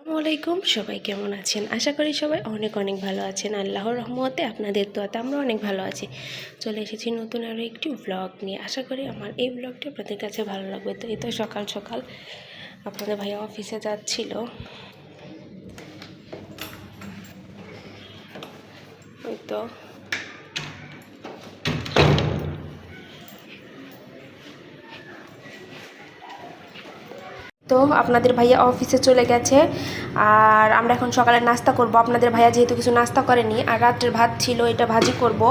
আসসালামু আলাইকুম। সবাই কেমন আছেন? আশা করি সবাই অনেক অনেক ভালো আছেন। আল্লাহর রহমতে আপনাদের দোয়াতে আমরা অনেক ভালো আছি। চলে এসেছি নতুন আরও একটি ব্লগ নিয়ে। আশা করি আমার এই ব্লগটি আপনাদের কাছে ভালো লাগবে। তো এই তো সকাল সকাল আপনাদের ভাইয়া অফিসে যাচ্ছিল। ওই তো তো আপনাদের ভাইয়া অফিসে চলে গেছে। আর আমরা এখন সকালে নাস্তা করব। আপনাদের ভাইয়া যেহেতু কিছু নাস্তা করেনি, আর রাত্রের ভাত ছিল, এটা ভাজি করব।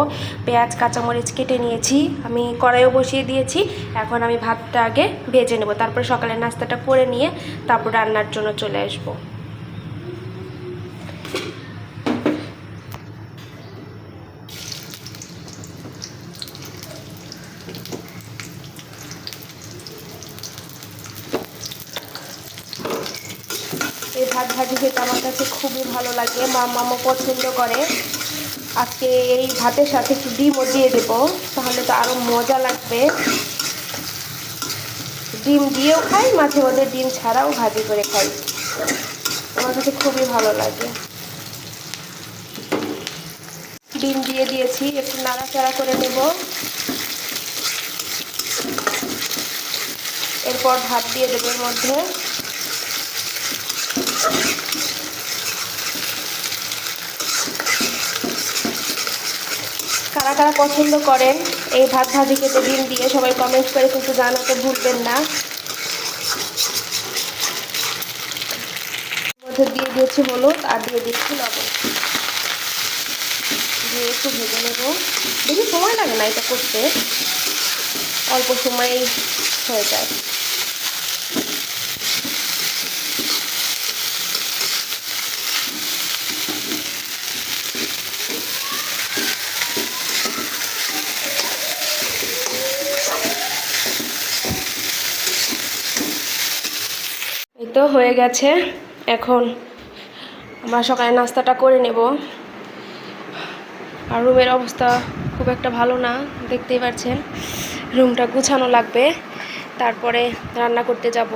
পেঁয়াজ, কাঁচামরিচ কেটে নিয়েছি, আমি কড়াইও বসিয়ে দিয়েছি। এখন আমি ভাতটা আগে ভেজে নেব। তারপরে সকালের নাস্তাটা করে নিয়ে তারপর রান্নার জন্য চলে আসব। ভাত ভাজি খেতে আমার কাছে খুবই ভালো লাগে। মা মামা পছন্দ করে। আজকে এই ভাতের সাথে একটু ডিমও দিয়ে দেবো, তাহলে তো আরও মজা লাগবে। ডিম দিয়েও খাই, মাঝে মধ্যে ডিম ছাড়াও ভাজি করে খাই। আমার কাছে খুবই ভালো লাগে। ডিম দিয়ে দিয়েছি, একটু নাড়াচাড়া করে নেব। এরপর ভাত দিয়ে দেবো এর মধ্যে। কারা কারা পছন্দ করেন এই ভাত ভাজি খেতে ডিম দিয়ে সবাই কমেন্ট করে কিন্তু জানাতে ভুলবেন না। মধ্যে দিয়ে দিয়েছি হলুদ আর দিয়ে দিচ্ছি লবণ। দিয়ে একটু ভেজে নেব। বেশি সময় লাগে না এটা করতে। অল্প সময়েই হয়ে যায়। তো হয়ে গেছে। এখন আমরা সকালে নাস্তাটা করে নেব। আর রুমের অবস্থা খুব একটা ভালো না, দেখতেই পাচ্ছেন। রুমটা গুছানো লাগবে। তারপরে রান্না করতে যাব।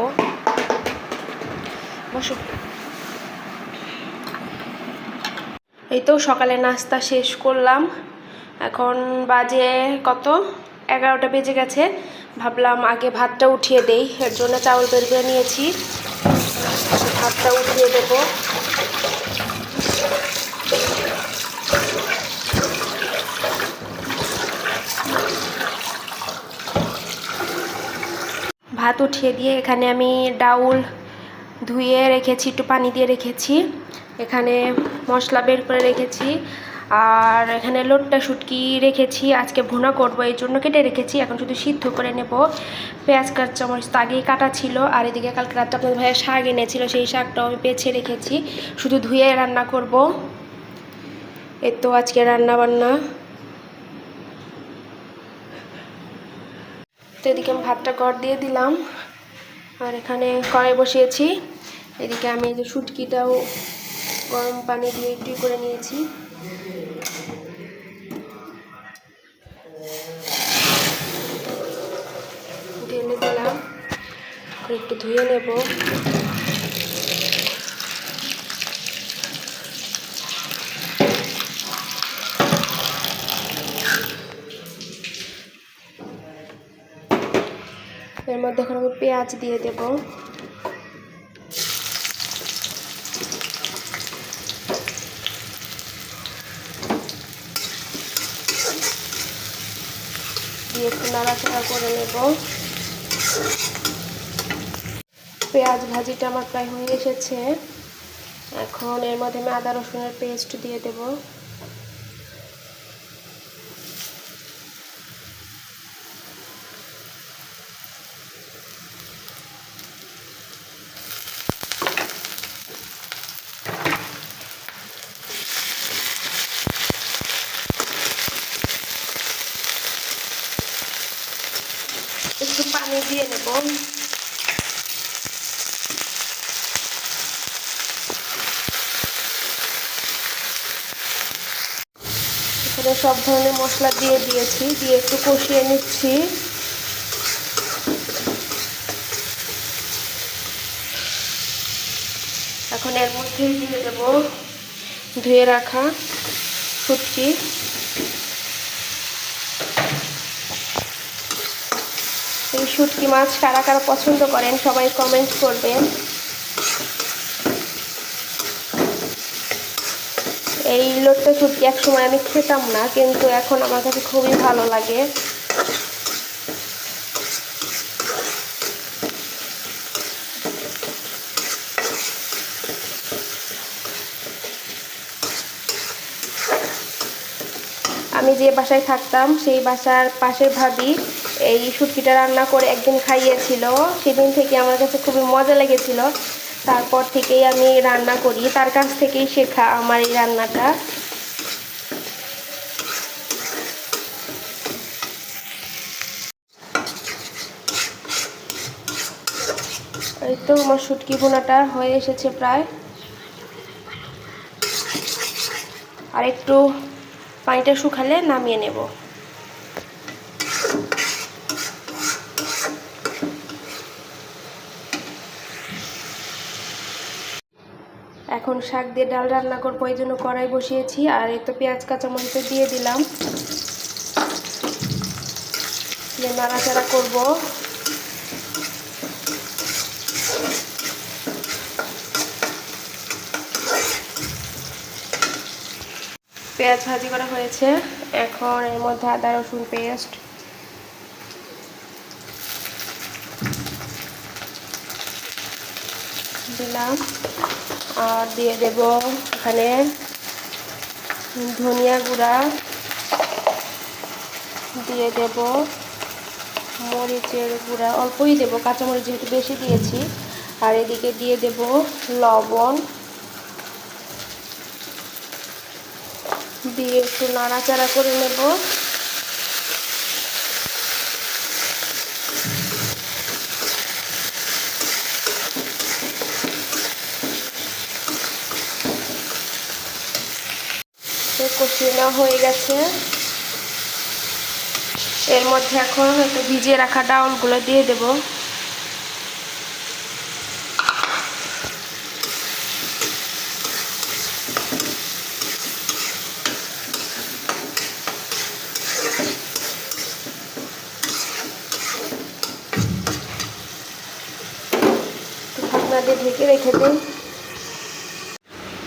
বসো। এই তো সকালে নাস্তা শেষ করলাম। এখন বাজে কত? এগারোটা বেজে গেছে। ভাবলাম আগে ভাতটা উঠিয়ে দেই। এর জন্য চাউল বের করে নিয়েছি। ভাতটা উঠিয়ে দেব। ভাত উঠিয়ে দিয়ে এখানে আমি ডাউল ধুয়ে রেখেছি, একটু পানি দিয়ে রেখেছি। এখানে মশলা বের করে রেখেছি। আর এখানে লোটটা শুটকি রেখেছি, আজকে ভুনা করব, এই জন্য কেটে রেখেছি। এখন শুধু সিদ্ধ করে নেব। পেঁয়াজ কাঁচামরিচ তো আগেই কাটা ছিল, আর এদিকে কালকে রাত্রে আপনাদের ভাইয়া শাক এনেছিল, সেই শাকটাও আমি বেছে রেখেছি। শুধু ধুয়ে রান্না করব। এই তো আজকে রান্না বান্না তো এদিকে আমি ভাতটা গড় দিয়ে দিলাম। আর এখানে কড়াই বসিয়েছি। এদিকে আমি যে শুটকিটাও গরম পানি দিয়ে একটু করে নিয়েছি। ঢেলে দিলাম। একটু ধুয়ে নেব। এর মধ্যে এখন আমি পেঁয়াজ দিয়ে দেব। দিয়ে একটু নাড়াচাড়া করে নেব। পেঁয়াজ ভাজিটা আমার প্রায় হয়ে এসেছে। এখন এর মধ্যে আমি আদা রসুনের পেস্ট দিয়ে দেব। একটু পানি দিয়ে নেব। এখানে সব ধরনের মশলা দিয়ে দিয়েছি, দিয়ে একটু কষিয়ে নিচ্ছি। এখন এর মধ্যে দিয়ে দেব ধুয়ে রাখা শুটকি শুটকি মাছ কারা কারা পছন্দ করেন, সবাই কমেন্ট করবেন। এই লোটটা শুটকি এক সময় আমি খেতাম না, কিন্তু এখন আমার কাছে খুবই ভালো লাগে। আমি যে বাসায় থাকতাম, সেই বাসার পাশের ভাবি এই শুটকিটা রান্না করে একদিন খাইয়েছিল। সেদিন থেকে আমার কাছে খুবই মজা লেগেছিল। তারপর থেকেই আমি রান্না করি। তার কাছ থেকেই শেখা আমার এই রান্নাটা। এই তো আমার শুটকি বোনাটা হয়ে এসেছে প্রায়। আর একটু পানিটা শুকালে নামিয়ে নেব। এখন শাক দিয়ে ডাল রান্না করব, এই জন্য কড়াই বসিয়েছি, আর এই তো পেঁয়াজ কাঁচামরিচ দিয়ে দিলাম। দিয়ে নাড়াচাড়া করব। পেঁয়াজ ভাজি করা হয়েছে। এখন এর মধ্যে আদা, রসুন পেস্ট। দিলাম। আর দিয়ে দেব এখানে ধনিয়া গুঁড়া। দিয়ে দেব মরিচের গুঁড়া। অল্পই দেব, কাঁচামরিচ যেহেতু বেশি দিয়েছি। আর এদিকে দিয়ে দেব লবণ। দিয়ে একটু নাড়াচাড়া করে নেব। কষিয়ে নেওয়া হয়ে গেছে। এর মধ্যে এখন একটু ভিজিয়ে রাখা ডাউলগুলো দিয়ে দেবো। ঢাকনা ঢেকে রেখে দিন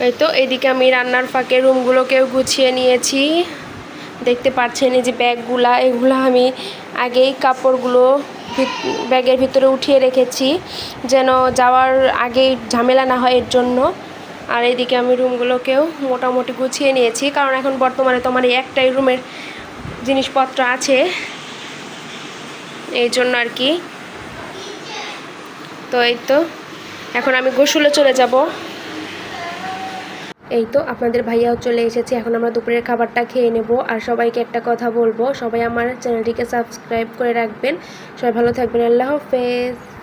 এই তো এদিকে আমি রান্নার ফাঁকে রুমগুলোকেও গুছিয়ে নিয়েছি। দেখতে পাচ্ছেন এই যে ব্যাগগুলা, এগুলো আমি আগেই কাপড়গুলো ব্যাগের ভিতরে উঠিয়ে রেখেছি, যেন যাওয়ার আগেই ঝামেলা না হয় এর জন্য। আর এদিকে আমি রুমগুলোকেও মোটামুটি গুছিয়ে নিয়েছি, কারণ এখন বর্তমানে তো আমার এই একটাই রুমের জিনিসপত্র আছে। এই জন্য আর কি। তো এই তো এখন আমি গোসলে চলে যাব। এই তো আপনাদের ভাইয়াও চলে এসেছে, এখন আমরা দুপুরের খাবারটা খেয়ে নেব আর সবাইকে একটা কথা বলব। সবাই আমার চ্যানেলটিকে সাবস্ক্রাইব করে রাখবেন। সবাই ভালো থাকবেন, আল্লাহ হাফেজ।